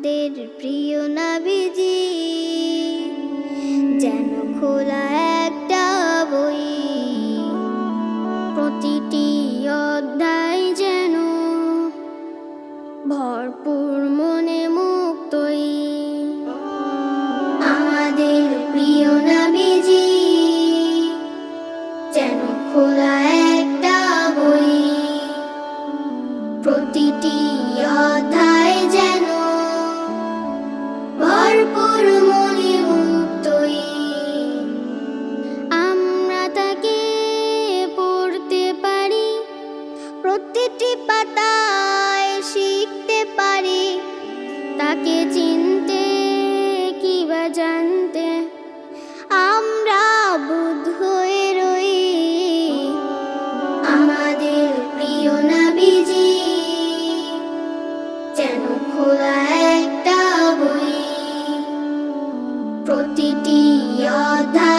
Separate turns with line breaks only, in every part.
আমাদের প্রিয় নাবিজি যেন খোলা একটা প্রতিটি পাতায় শিখতে পারি। তাকে চিনতে কিবা জানতে? আমরা বুধ হয়ে রই। আমাদের প্রিয় নাবিজি, যেন খোলা একটা বই। প্রতিটি অধ্যায়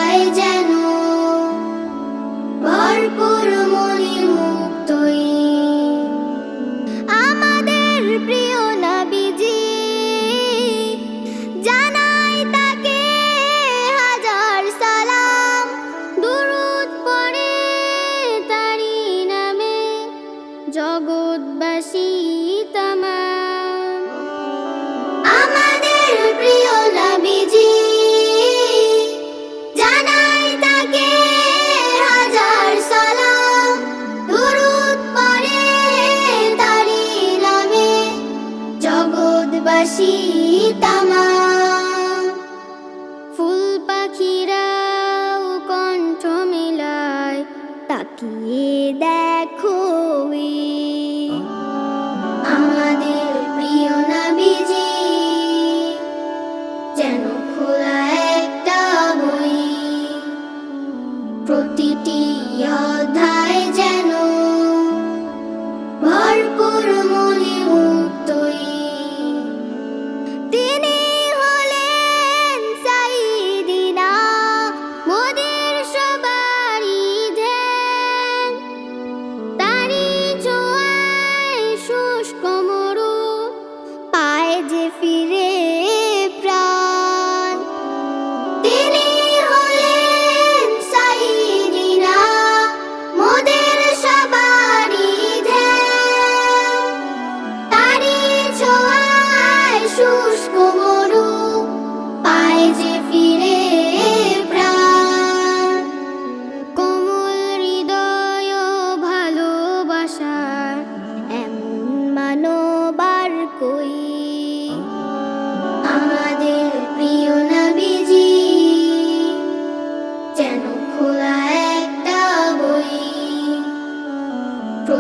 জগৎবাসী তামাম আমাদের প্রিয় নবীজি জানাই তাকে হাজার সালাম। দুরুদ পড়ে তারি নামে জগৎবাসী তামাম ফুল পাখিরাও কণ্ঠ মিলায় তাকিয়ে দেখো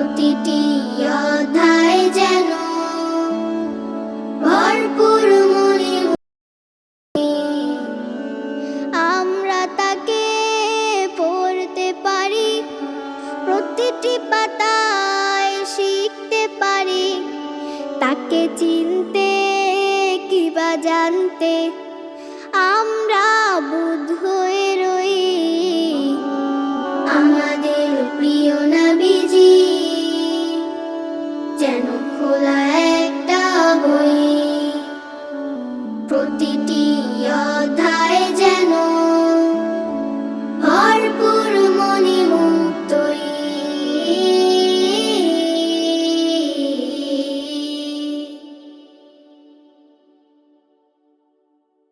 প্রতিটি অধ্যায় যেন ভরপুর আমরা তাকে পড়তে পারি, প্রতিটি পাতায় শিখতে পারি। তাকে চিনতে কিবা জানতে আমরা বুধ হয়ে রই।